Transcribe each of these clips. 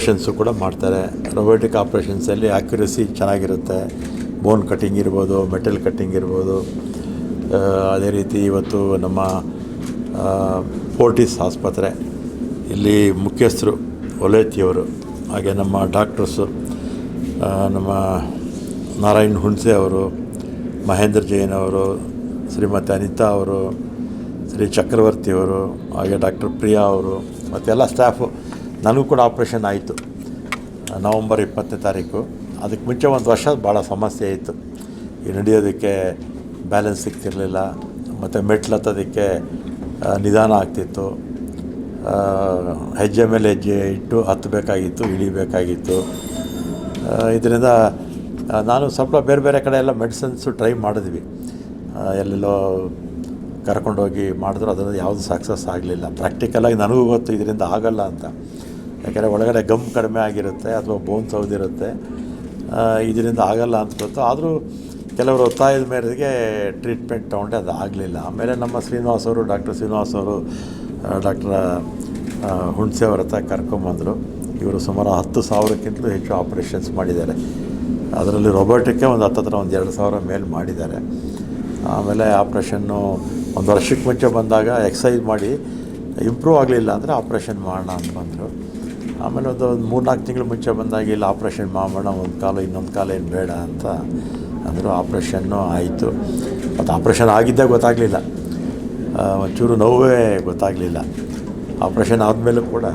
Operations ಕೂಡ ಮಾಡ್ತಾರೆ. Robotic ಆಪ್ರೇಷನ್ಸಲ್ಲಿ ಆ್ಯಕ್ಯುರಸಿ ಚೆನ್ನಾಗಿರುತ್ತೆ. ಬೋನ್ ಕಟ್ಟಿಂಗ್ ಇರ್ಬೋದು ಮೆಟಲ್ ಕಟ್ಟಿಂಗ್ ಇರ್ಬೋದು. ಅದೇ ರೀತಿ ಇವತ್ತು ನಮ್ಮ ಫೋರ್ಟಿಸ್ ಆಸ್ಪತ್ರೆ, ಇಲ್ಲಿ ಮುಖ್ಯಸ್ಥರು, ಒಲೇತಿಯವರು, ಹಾಗೆ ನಮ್ಮ ಡಾಕ್ಟರ್ಸು ನಮ್ಮ ನಾರಾಯಣ್ ಹುಣ್ಸೆ ಅವರು, ಮಹೇಂದ್ರ ಜೈನ್ ಅವರು, ಶ್ರೀಮತಿ ಅನಿತಾ ಅವರು, ಶ್ರೀ ಚಕ್ರವರ್ತಿ ಅವರು, ಹಾಗೆ ಡಾಕ್ಟರ್ ಪ್ರಿಯಾ ಅವರು, ಮತ್ತೆಲ್ಲ ಸ್ಟಾಫು ನನಗೂ ಕೂಡ ಆಪ್ರೇಷನ್ ಆಯಿತು. ನವಂಬರ್ ಇಪ್ಪತ್ತನೇ ತಾರೀಕು. ಅದಕ್ಕೆ ಮುಂಚೆ ಒಂದು ವರ್ಷ ಭಾಳ ಸಮಸ್ಯೆ ಆಯಿತು ಈ ನಡೆಯೋದಕ್ಕೆ ಬ್ಯಾಲೆನ್ಸ್ ಸಿಗ್ತಿರಲಿಲ್ಲ. ಮತ್ತು ಮೆಟ್ಲು ಹತ್ತೋದಕ್ಕೆ ನಿಧಾನ ಆಗ್ತಿತ್ತು. ಹೆಜ್ಜೆ ಮೇಲೆ ಹೆಜ್ಜೆ ಇಟ್ಟು ಹತ್ತಬೇಕಾಗಿತ್ತು, ಇಳಿಬೇಕಾಗಿತ್ತು. ಇದರಿಂದ ನಾನು ಸ್ವಲ್ಪ ಬೇರೆ ಬೇರೆ ಕಡೆ ಎಲ್ಲ ಮೆಡಿಸಿನ್ಸು ಟ್ರೈ ಮಾಡಿದ್ವಿ. ಎಲ್ಲೆಲ್ಲೋ ಕರ್ಕೊಂಡೋಗಿ ಮಾಡಿದ್ರು. ಅದರಿಂದ ಯಾವುದು ಸಕ್ಸಸ್ ಆಗಲಿಲ್ಲ. ಪ್ರಾಕ್ಟಿಕಲಾಗಿ ನನಗೂ ಗೊತ್ತು, ಇದರಿಂದ ಆಗಲ್ಲ ಅಂತ. ಯಾಕೆಂದರೆ ಒಳಗಡೆ ಗಮ್ ಕಡಿಮೆ ಆಗಿರುತ್ತೆ ಅಥವಾ ಬೋನ್ ಸೌದಿರುತ್ತೆ. ಇದರಿಂದ ಆಗಲ್ಲ ಅಂತ ಗೊತ್ತು. ಆದರೂ ಕೆಲವರು ಒತ್ತಾಯದ ಮೇರೆಗೆ ಟ್ರೀಟ್ಮೆಂಟ್ ತೊಗೊಂಡೆ, ಅದು ಆಗಲಿಲ್ಲ. ಆಮೇಲೆ ನಮ್ಮ ಶ್ರೀನಿವಾಸ್ ಅವರು, ಡಾಕ್ಟರ್ ಶ್ರೀನಿವಾಸ್ ಅವರು ಡಾಕ್ಟರ್ ಹುಣ್ಸೆ ಅವ್ರ ಹತ್ರ ಕರ್ಕೊಂಬಂದರು. ಇವರು ಸುಮಾರು ಹತ್ತು ಸಾವಿರಕ್ಕಿಂತಲೂ ಹೆಚ್ಚು ಆಪ್ರೇಷನ್ಸ್ ಮಾಡಿದ್ದಾರೆ. ಅದರಲ್ಲಿ ರೊಬೋಟಿಕ್ಕೆ ಒಂದು ಹತ್ತತ್ರ ಒಂದು ಎರಡು ಸಾವಿರ ಮೇಲೆ ಮಾಡಿದ್ದಾರೆ. ಆಮೇಲೆ ಆಪ್ರೇಷನ್ನು ಒಂದು ವರ್ಷಕ್ಕೆ ಮುಂಚೆ ಬಂದಾಗ ಎಕ್ಸಸೈಸ್ ಮಾಡಿ ಇಂಪ್ರೂವ್ ಆಗಲಿಲ್ಲ ಅಂದರೆ ಆಪ್ರೇಷನ್ ಮಾಡೋಣ ಅಂತ ಬಂದರು. ಆಮೇಲೆ ಒಂದು ಒಂದು ಮೂರ್ನಾಲ್ಕು ತಿಂಗಳು ಮುಂಚೆ ಬಂದಾಗ ಇಲ್ಲಿ ಆಪ್ರೇಷನ್ ಮಾಡೋಣ ಒಂದು ಕಾಲು, ಇನ್ನೊಂದು ಕಾಲು ಏನು ಬೇಡ ಅಂತ ಅಂದರು ಆಪ್ರೇಷನ್ನು ಆಯಿತು. ಮತ್ತು ಆಪ್ರೇಷನ್ ಆಗಿದ್ದೇ ಗೊತ್ತಾಗಲಿಲ್ಲ. ಒಂಚೂರು ನೋವೇ ಗೊತ್ತಾಗಲಿಲ್ಲ. ಆಪ್ರೇಷನ್ ಆದಮೇಲೂ ಕೂಡ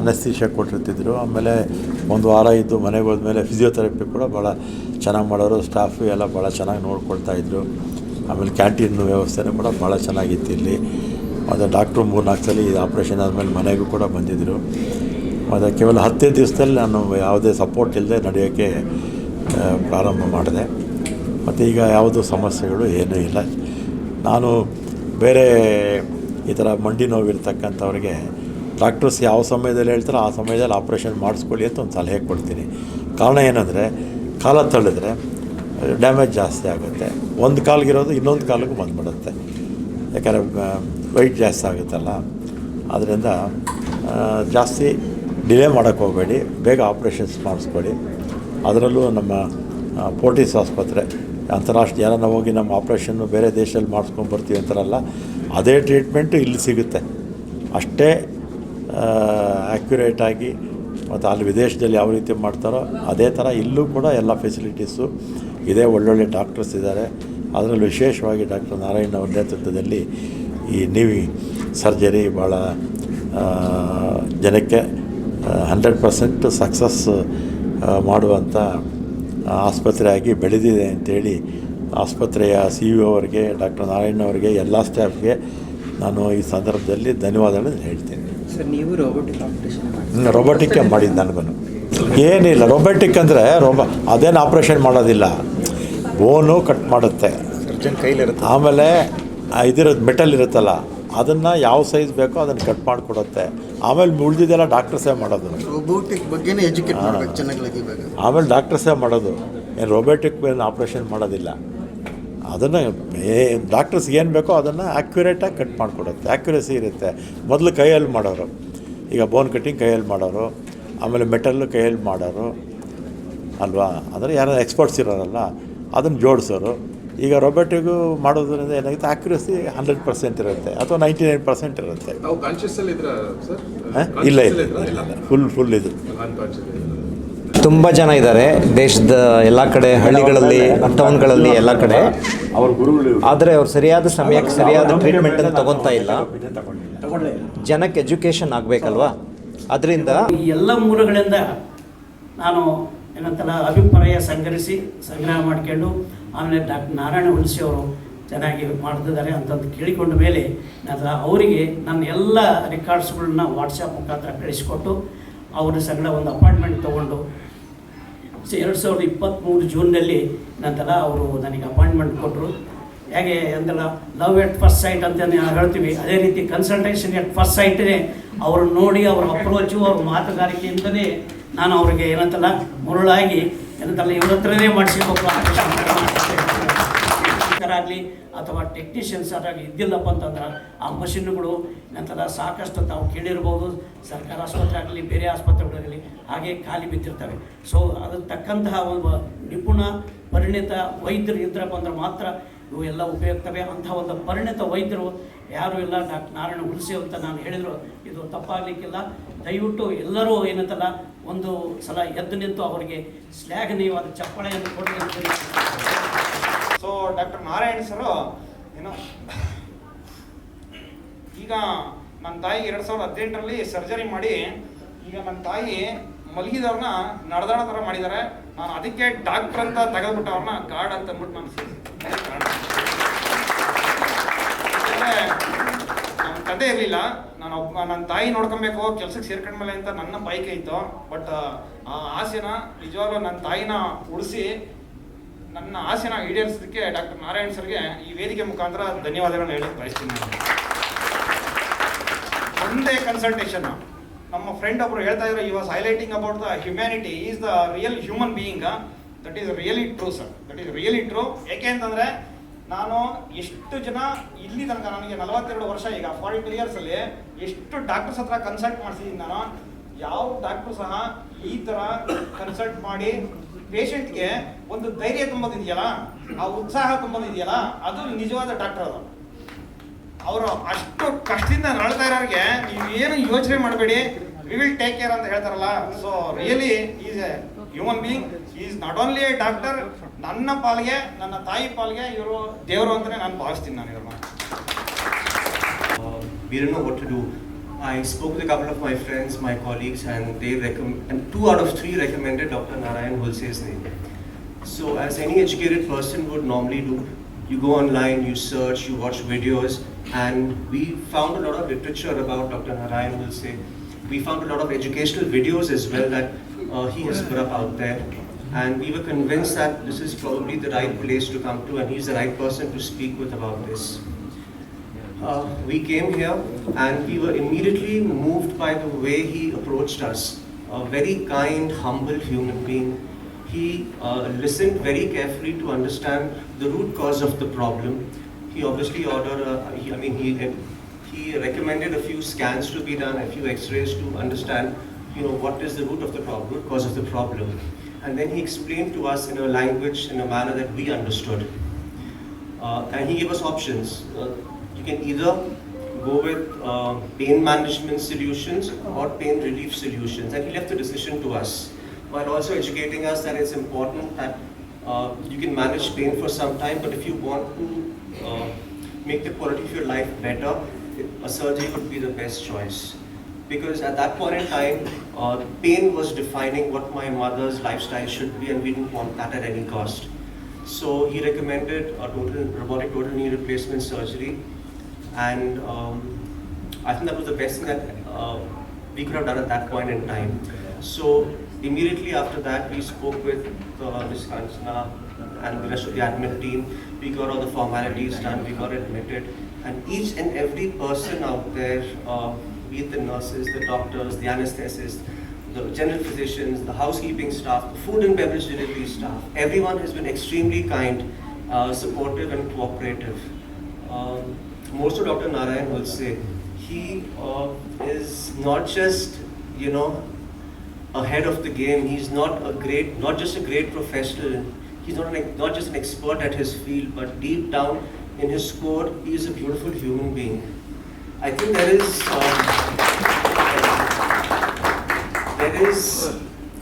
ಅನಸ್ತೀಶ ಕೊಟ್ಟಿರ್ತಿದ್ರು. ಆಮೇಲೆ ಒಂದು ವಾರ ಇದ್ದು ಮನೆಗೆ ಹೋದ್ಮೇಲೆ ಫಿಸಿಯೋಥೆರಪಿ ಕೂಡ ಭಾಳ ಚೆನ್ನಾಗಿ ಮಾಡೋರು ಸ್ಟಾಫು ಎಲ್ಲ ಭಾಳ ಚೆನ್ನಾಗಿ ನೋಡ್ಕೊಳ್ತಾ ಇದ್ರು. ಆಮೇಲೆ ಕ್ಯಾಂಟೀನ್ ವ್ಯವಸ್ಥೆನೂ ಕೂಡ ಭಾಳ ಚೆನ್ನಾಗಿತ್ತು ಇಲ್ಲಿ. ಮತ್ತು ಡಾಕ್ಟ್ರು ಮೂರು ನಾಲ್ಕು ಸಲ ಆಪ್ರೇಷನ್ ಆದಮೇಲೆ ಮನೆಗೂ ಕೂಡ ಬಂದಿದ್ದರು ಮತ್ತು ಕೇವಲ ಹತ್ತೇ ದಿವಸದಲ್ಲಿ ನಾನು ಯಾವುದೇ ಸಪೋರ್ಟ್ ಇಲ್ಲದೆ ನಡೆಯೋಕ್ಕೆ ಪ್ರಾರಂಭ ಮಾಡಿದೆ. ಮತ್ತು ಈಗ ಯಾವುದೂ ಸಮಸ್ಯೆಗಳು ಏನೂ ಇಲ್ಲ. ನಾನು ಬೇರೆ ಈ ಥರ ಮಂಡಿ ನೋವಿರ್ತಕ್ಕಂಥವ್ರಿಗೆ ಡಾಕ್ಟರ್ಸ್ ಯಾವ ಸಮಯದಲ್ಲಿ ಹೇಳ್ತಾರೋ ಆ ಸಮಯದಲ್ಲಿ ಆಪ್ರೇಷನ್ ಮಾಡಿಸ್ಕೊಳ್ಳಿ ಅಂತ ಒಂದು ಸಲಹೆ ಕೊಡ್ತೀನಿ. ಕಾರಣ ಏನಂದರೆ, ಕಾಲ ತಳ್ಳಿದ್ರೆ ಡ್ಯಾಮೇಜ್ ಜಾಸ್ತಿ ಆಗುತ್ತೆ. ಒಂದು ಕಾಲಿಗಿರೋದು ಇನ್ನೊಂದು ಕಾಲಿಗೆ ಬಂದುಬಿಡುತ್ತೆ. ಯಾಕಂದರೆ ವೆಯ್ಟ್ ಜಾಸ್ತಿ ಆಗುತ್ತಲ್ಲ. ಆದ್ದರಿಂದ ಜಾಸ್ತಿ ಡಿಲೇ ಮಾಡೋಕ್ಕೆ ಹೋಗಬೇಡಿ, ಬೇಗ ಆಪ್ರೇಷನ್ಸ್ ಮಾಡಿಸ್ಕೊಳ್ಳಿ ಅದರಲ್ಲೂ ನಮ್ಮ ಪೋರ್ಟಿಸ್ ಆಸ್ಪತ್ರೆ, ಅಂತಾರಾಷ್ಟ್ರೀಯ, ಯಾರನ್ನ ಹೋಗಿ ನಮ್ಮ ಆಪ್ರೇಷನ್ನು ಬೇರೆ ದೇಶದಲ್ಲಿ ಮಾಡಿಸ್ಕೊಂಡು ಬರ್ತೀವಿ ಅಂತಾರಲ್ಲ, ಅದೇ ಟ್ರೀಟ್ಮೆಂಟು ಇಲ್ಲಿ ಸಿಗುತ್ತೆ. ಅಷ್ಟೇ ಆ್ಯಕ್ಯುರೇಟಾಗಿ ಮತ್ತು ಅಲ್ಲಿ ವಿದೇಶದಲ್ಲಿ ಯಾವ ರೀತಿ ಮಾಡ್ತಾರೋ, ಅದೇ ಥರ ಇಲ್ಲೂ ಕೂಡ ಎಲ್ಲ ಫೆಸಿಲಿಟೀಸು ಇದೇ ಒಳ್ಳೊಳ್ಳೆ ಡಾಕ್ಟರ್ಸ್ ಇದ್ದಾರೆ. ಅದರಲ್ಲೂ ವಿಶೇಷವಾಗಿ ಡಾಕ್ಟರ್ ನಾರಾಯಣ ಅವ್ರ ನೇತೃತ್ವದಲ್ಲಿ ಈ ನೀವಿ ಸರ್ಜರಿ ಭಾಳ ಜನಕ್ಕೆ ಹಂಡ್ರೆಡ್ ಪರ್ಸೆಂಟ್ ಸಕ್ಸಸ್ ಮಾಡುವಂಥ ಆಸ್ಪತ್ರೆಯಾಗಿ ಬೆಳೆದಿದೆ ಅಂತೇಳಿ ಆಸ್ಪತ್ರೆಯ ಸಿ ಇ ಅವರಿಗೆ ಡಾಕ್ಟರ್ ನಾರಾಯಣ ಅವರಿಗೆ ಎಲ್ಲ ಸ್ಟಾಫ್ಗೆ ನಾನು ಈ ಸಂದರ್ಭದಲ್ಲಿ ಧನ್ಯವಾದಗಳನ್ನು ಹೇಳ್ತೇನೆ. ಸರ್ ನೀವು ರೋಬೋಟಿಕ್ ರೊಬೋಟಿಕ್ಕೆ ಮಾಡಿದ್ದು ನನಗೂ ಏನಿಲ್ಲ ರೊಬೋಟಿಕ್ ಅಂದರೆ ರೊಬ ಅದೇನು ಆಪ್ರೇಷನ್ ಮಾಡೋದಿಲ್ಲ. ಬೋನು ಕಟ್ ಮಾಡುತ್ತೆ. ಸರ್ಜನ್ ಕೈಲಿರುತ್ತೆ. ಆಮೇಲೆ ಇದಿರೋದು ಮೆಟಲ್ ಇರುತ್ತಲ್ಲ ಅದನ್ನು ಯಾವ ಸೈಜ್ ಬೇಕೋ ಅದನ್ನು ಕಟ್ ಮಾಡಿಕೊಡುತ್ತೆ. ಆಮೇಲೆ ಉಳಿದಿದ್ದೆಲ್ಲ ಡಾಕ್ಟರ್ಸೇ ಮಾಡೋದು. ರೋಬೋಟಿಕ್ ಬಗ್ಗೆನೇ ಎಜುಕೇಟ್ ಮಾಡ್ಬೇಕು ಚೆನ್ನಾಗಿ ಆಮೇಲೆ ಡಾಕ್ಟರ್ಸೇ ಮಾಡೋದು. ಏನು ರೋಬೋಟಿಕ್ ಏನು ಆಪ್ರೇಷನ್ ಮಾಡೋದಿಲ್ಲ. ಅದನ್ನು ಡಾಕ್ಟರ್ಸ್ಗೆ ಏನು ಬೇಕೋ ಅದನ್ನು ಆ್ಯಕ್ಯುರೇಟಾಗಿ ಕಟ್ ಮಾಡಿಕೊಡುತ್ತೆ. ಆ್ಯಕ್ಯುರೇಸಿ ಇರುತ್ತೆ. ಮೊದಲು ಕೈಯಲ್ಲಿ ಮಾಡೋರು. ಈಗ ಬೋನ್ ಕಟ್ಟಿಂಗ್ ಕೈಯಲ್ಲಿ ಮಾಡೋರು. ಆಮೇಲೆ ಮೆಟಲ್ಲು ಕೈಯಲ್ಲಿ ಮಾಡೋರು. ಅಲ್ವಾ? ಅಂದರೆ ಯಾರು ಎಕ್ಸ್ಪರ್ಟ್ಸ್ ಇರೋರಲ್ಲ ಅದನ್ನು ಜೋಡಿಸೋರು. ಈಗ ರೊಬೋಟಿಗೂ ಮಾಡೋದ್ರಿಂದ ಏನಾಗುತ್ತೆ? ಆಕ್ಯುರಸಿ ಹಂಡ್ರೆಡ್ ಪರ್ಸೆಂಟ್ ಇರುತ್ತೆ ಅಥವಾ ನೈಂಟಿ ನೈನ್ ಪರ್ಸೆಂಟ್ ಇರುತ್ತೆ. ನಾವು ಕಾನ್ಶಿಯಸ್ ಅಲ್ಲಿ ಇದ್ರ ಸರ್? ಇಲ್ಲ ಇಲ್ಲ ಇಲ್ಲ ಫುಲ್ ಫುಲ್ ಇದು. ತುಂಬ ಜನ ಇದ್ದಾರೆ. ದೇಶದ ಎಲ್ಲ ಕಡೆ ಹಳ್ಳಿಗಳಲ್ಲಿ ಟೌನ್ಗಳಲ್ಲಿ ಎಲ್ಲ ಕಡೆ. ಅವ್ರ ಗುರುಗಳು ಆದರೆ ಅವ್ರು ಸರಿಯಾದ ಸಮಯಕ್ಕೆ ಸರಿಯಾದ ಟ್ರೀಟ್ಮೆಂಟನ್ನು ತಗೊತಾ ಇಲ್ಲ. ಜನಕ್ಕೆ ಎಜುಕೇಷನ್ ಆಗಬೇಕಲ್ವಾ? ಅದರಿಂದ ಈ ಎಲ್ಲ ಮೂಲಗಳಿಂದ ನಾನು ಏನಂತಲ್ಲ ಅಭಿಪ್ರಾಯ ಸಂಗ್ರಹಿಸಿ ಸಂಗ್ರಹ ಮಾಡ್ಕೊಂಡು ಆಮೇಲೆ ಡಾಕ್ಟರ್ ನಾರಾಯಣ ಹುಣಸಿ ಅವರು ಚೆನ್ನಾಗಿ ಮಾಡ್ತಿದ್ದಾರೆ ಅಂತಂದು ಕೇಳಿಕೊಂಡ ಮೇಲೆ ನಾನು ಅವರಿಗೆ ನನ್ನ ಎಲ್ಲ ರೆಕಾರ್ಡ್ಸ್ಗಳನ್ನ ವಾಟ್ಸಪ್ ಮುಖಾಂತರ ಕಳಿಸಿಕೊಟ್ಟು ಅವರ ಸಂಗಡ ಒಂದು ಅಪಾಯಿಂಟ್ಮೆಂಟ್ ತೊಗೊಂಡು ಎರಡು ಸಾವಿರದ ಇಪ್ಪತ್ತ್ಮೂರು ಜೂನ್ನಲ್ಲಿ ನಂತರ ಅವರು ನನಗೆ ಅಪಾಯಿಂಟ್ಮೆಂಟ್ ಕೊಟ್ಟರು. ಹೇಗೆ ಅಂದಲ್ಲ ಲವ್ ಎಟ್ ಫಸ್ಟ್ ಸೈಟ್ ಅಂತ ನಾವು ಹೇಳ್ತೀವಿ. ಅದೇ ರೀತಿ ಕನ್ಸಲ್ಟೇಷನ್ ಎಟ್ ಫಸ್ಟ್ ಸೈಟೇ ಅವ್ರನ್ನ ನೋಡಿ, ಅವ್ರ ಅಪ್ರೋಚು ಅವ್ರ ಮಾತುಗಾರಿಕೆಯಿಂದಲೇ ನಾನು ಅವರಿಗೆ ಏನಂತಲ್ಲ, ಮರುಳಾಗಿ ಏನಂತಲ್ಲ, ಇವ್ರ ಹತ್ರನೇ ಮಾಡಿಸಿಬೇಕು ಚಾಲಕರಾಗಲಿ ಅಥವಾ ಟೆಕ್ನಿಷಿಯನ್ಸ್ ಆದಾಗ ಇದ್ದಿಲ್ಲಪ್ಪ ಅಂತಂದ್ರೆ ಆ ಮಷಿನ್ಗಳು ನಂತರ ಸಾಕಷ್ಟು ತಾವು ಕೇಳಿರ್ಬೋದು, ಸರ್ಕಾರಿ ಆಸ್ಪತ್ರೆ ಆಗಲಿ, ಬೇರೆ ಆಸ್ಪತ್ರೆಗಳಾಗಲಿ ಹಾಗೆ ಖಾಲಿ ಬಿದ್ದಿರ್ತವೆ. ಸೊ ಅದಕ್ಕೆ ತಕ್ಕಂತಹ ಒಂದು ನಿಪುಣ, ಪರಿಣಿತ ವೈದ್ಯರು ಇದ್ರಪ್ಪ ಅಂದ್ರೆ ಮಾತ್ರ ಇವು ಎಲ್ಲ ಉಪಯುಕ್ತವೇ. ಅಂತಹ ಒಂದು ಪರಿಣಿತ ವೈದ್ಯರು ಯಾರು ಇಲ್ಲ, ಡಾಕ್ಟರ್ ನಾರಾಯಣ ಉಳಿಸಿ ಅಂತ ನಾನು ಹೇಳಿದರು, ಇದು ತಪ್ಪಾಗಲಿಕ್ಕಿಲ್ಲ. ದಯವಿಟ್ಟು ಎಲ್ಲರೂ ಏನಂತಲ್ಲ, ಒಂದು ಸಲ ಎದ್ದು ನಿಂತು ಅವರಿಗೆ ಶ್ಲಾಘನೀಯವಾದ ಚಪ್ಪಳೆಯನ್ನು ಕೊಡಬೇಕು ಸೊ ಡಾಕ್ಟರ್ ನಾರಾಯಣ್ ಸರು ಏನೋ, ಈಗ ನನ್ನ ತಾಯಿ ಎರಡು ಸಾವಿರದ ಹದಿನೆಂಟರಲ್ಲಿ ಸರ್ಜರಿ ಮಾಡಿ, ಈಗ ನನ್ನ ತಾಯಿ ಮಲಗಿದವ್ರನ್ನ ನಡೆದಾಡೋ ಥರ ಮಾಡಿದ್ದಾರೆ ನಾನು ಅದಕ್ಕೆ ಡಾಕ್ಟರ್ ಅಂತ ತೆಗೆದ್ಬಿಟ್ಟು ಅವ್ರನ್ನ ಗಾರ್ಡ್ ಅಂತ ಅಂದ್ಬಿಟ್ಟು ನಾನು ನನ್ನ ತಂದೆ ಇರಲಿಲ್ಲ. ನಾನು ಒಬ್ಬ ನನ್ನ ತಾಯಿ ನೋಡ್ಕೊಬೇಕು, ಕೆಲ್ಸಕ್ಕೆ ಸೇರ್ಕೊಂಡ್ಮೇಲೆ ಅಂತ ನನ್ನ ಬೈಕ್ ಇತ್ತು. ಬಟ್ ಆ ಆಸೆನ ನಿಜವಾಗ್ಲೂ ನನ್ನ ತಾಯಿನ ಉಳಿಸಿ ನನ್ನ ಆಸೆನ ಈಡೇರಿಸೋದಕ್ಕೆ ಡಾಕ್ಟರ್ ನಾರಾಯಣ್ ಸರ್ಗೆ ಈ ವೇದಿಕೆ ಮುಖಾಂತರ ಧನ್ಯವಾದಗಳನ್ನ ಹೇಳಿ ಬಯಸ್ತೀನಿ. ಒಂದೇ ಕನ್ಸಲ್ಟೇಷನ್ ನಮ್ಮ ಫ್ರೆಂಡ್ ಒಬ್ರು ಹೇಳ್ತಾ ಇದ್ರು ಈ was highlighting about the humanity is the real human being that is really true sir that is really true ಯಾಕೆ ಅಂತಂದ್ರೆ, ನಾನು ಎಷ್ಟು ಜನ ಇಲ್ಲಿ ತನಕ ನನಗೆ ನಲವತ್ತೆರಡು ವರ್ಷ ಈಗ ಫಾರ್ಟಿ ಟು ಇಯರ್ಸ್ ಅಲ್ಲಿ ಎಷ್ಟು ಡಾಕ್ಟರ್ಸ್ ಹತ್ರ ಕನ್ಸಲ್ಟ್ ಮಾಡಿಸಿದ್ದೀನಿ ನಾನು, ಯಾವ ಡಾಕ್ಟರ್ ಸಹ ಈ ತರ ಕನ್ಸಲ್ಟ್ ಮಾಡಿ ಪೇಷಂಟ್ಗೆ ಒಂದು ಧೈರ್ಯ ತುಂಬೋದಿದೆಯಲ್ಲ ಆ ಉತ್ಸಾಹ ತುಂಬೋದಿದೆಯಲ್ಲ ಅದು ನಿಜವಾದ ಡಾಕ್ಟರ್ ಅದು. ಅವರು ಅಷ್ಟು ಕಷ್ಟದಿಂದ ನಳ್ತಾ ಇರೋರಿಗೆ ನೀವು ಏನು ಯೋಚನೆ ಮಾಡಬೇಡಿ ವಿ ವಿಲ್ ಟೇಕ್ ಕೇರ್ ಅಂತ ಹೇಳ್ತಾರಲ್ಲ. So really is a human being is not only a doctor ನನ್ನ ಪಾಲ್ಗೆ, ನನ್ನ ತಾಯಿ ಪಾಲ್ಗೆ ಇವರು ದೇವರು ಅಂತಲೇ ನಾನು ಭಾವಿಸ್ತೀನಿ ನಾನು ಇವ್ರನ್ನ. we do. I spoke with a couple of my friends, my colleagues, and they recommend, and two out of three recommended Dr. Narayan Hulse's name. So, as any educated person would normally do, you go online, you search, you watch videos, and we found a lot of literature about Dr. Narayan Hulse. We found a lot of educational videos as well that uh, he has put up out there. And we were convinced that this is probably the right place to come to, and he's the right person to speak with about this. Uh, we came here and we were immediately moved by the way he approached us. A very kind, humble human being. He uh, listened very carefully to understand the root cause of the problem. He obviously ordered, I mean, he, he recommended a few scans to be done, a few x-rays to understand, you know, what is the root of the problem, root cause of the problem. And then he explained to us in a language, in a manner that we understood. Uh, and he gave us options. Uh, you can either go with uh, pain management solutions or pain relief solutions, and he left the decision to us, while also educating us that it's important that uh, you can manage pain for some time, but if you want to uh, make the quality of your life better, a surgery would be the best choice. Because at that point in time, uh, pain was defining what my mother's lifestyle should be, and we didn't want that at any cost. So he recommended a total robotic total knee replacement surgery, and um, I think that was the best thing that uh, we could have done at that point in time. So immediately after that, we spoke with uh, Ms. Kanchana and the rest of the admin team. We got all the formalities done. We got admitted, and each and every person out there, uh, be it the nurses, the doctors, the anesthetists, the general physicians, the housekeeping staff, the food and beverage delivery staff, everyone has been extremely kind, uh, supportive, and cooperative. Um, more so, Dr. Narayan will say, he uh, is not just, you know, ahead of the game. He's not a great, not just a great professional. He's not an, not just an expert at his field, but deep down in his core, he is a beautiful human being. I think there is. Um, there is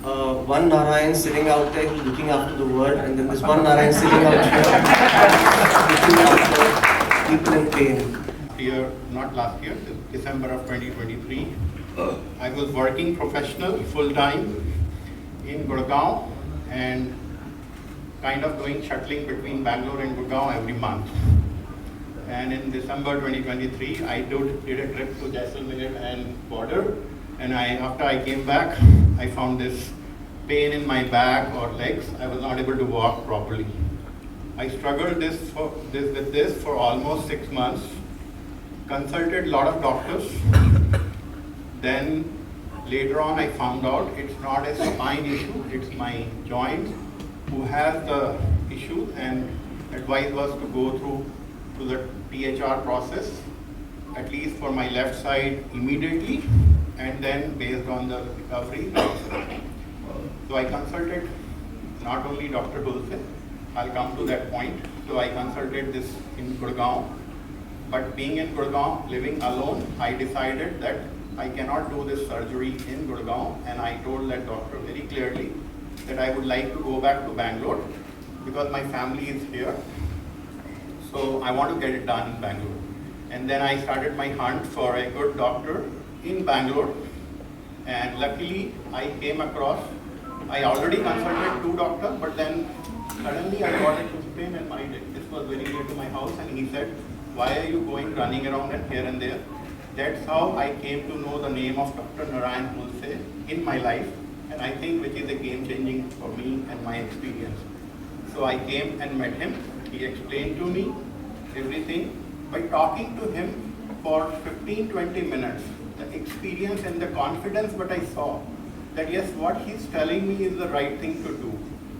uh, one Narayan sitting out there looking after the world, and then there's one Narayan sitting out here looking after. Year, not last year, December of 2023. I was working professional, full-time in Gurgaon and kind of doing shuttling between Bangalore and Gurgaon every month. And in December 2023, I did, did a trip to Jaisalmer and border. And I, after I came back, I found this pain in my back or legs. I was not able to walk properly. I struggled this for, this, with this for almost six months consulted a lot of doctors. then later on I found out it's not a spine issue, it's my joint who has the issue and advice was to go through to the THR process, at least for my left side immediately, and then based on the recovery. So I consulted not only Dr. Hulse, I'll come to that point. So I consulted this in Gurgaon. But being in Gurgaon, living alone, I decided that I cannot do this surgery in Gurgaon. And I told that doctor very clearly that I would like to go back to Bangalore because my family is here. So I want to get it done in Bangalore. And then I started my hunt for a good doctor in Bangalore. And luckily, I came across, I already consulted two doctors, but then suddenly I got a chest pain and my, this was very near to my house and he said, why are you going running around and here and there? That's how I came to know the name of Dr. Narayan Hulse in my life and I think which is a game changing for me and my experience. So I came and met him. He explained to me everything. By talking to him for 15 20 minutes, the experience and the confidence what I saw that yes, what he's telling me is the right thing to do.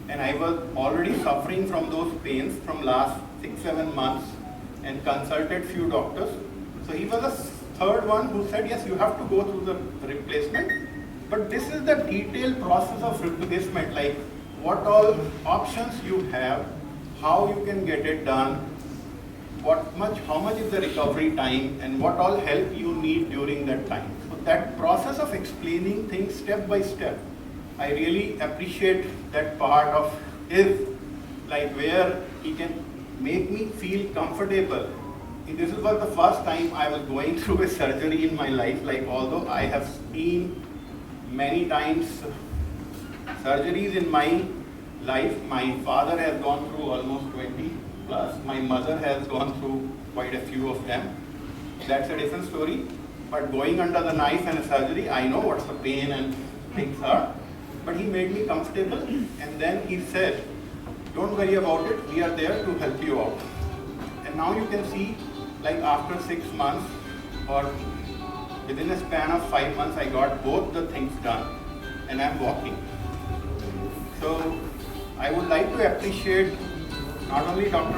And I was already suffering from those pains from last six, seven months and consulted few doctors. So he was the third one who said, yes, you have to go through the replacement. But this is the detailed process of replacement, like what all options you have, how you can get it done, what much, how much is the recovery time, and what all help you need during that time. So that process of explaining things step by step, I really appreciate that part of his, like where he can make me feel comfortable. This was the first time I was going through a surgery in my life, like although I have seen many times surgeries in my life. My father has gone through almost 20 plus. My mother has gone through quite a few of them. That's a different story. But going under the knife and a surgery, I know what's the pain and things are. But he made me comfortable and then he said, don't worry about it, we are there to help you out. And now you can see, like after six months or within a span of five months, I got both the things done and I'm walking. So I would like to appreciate not only Dr.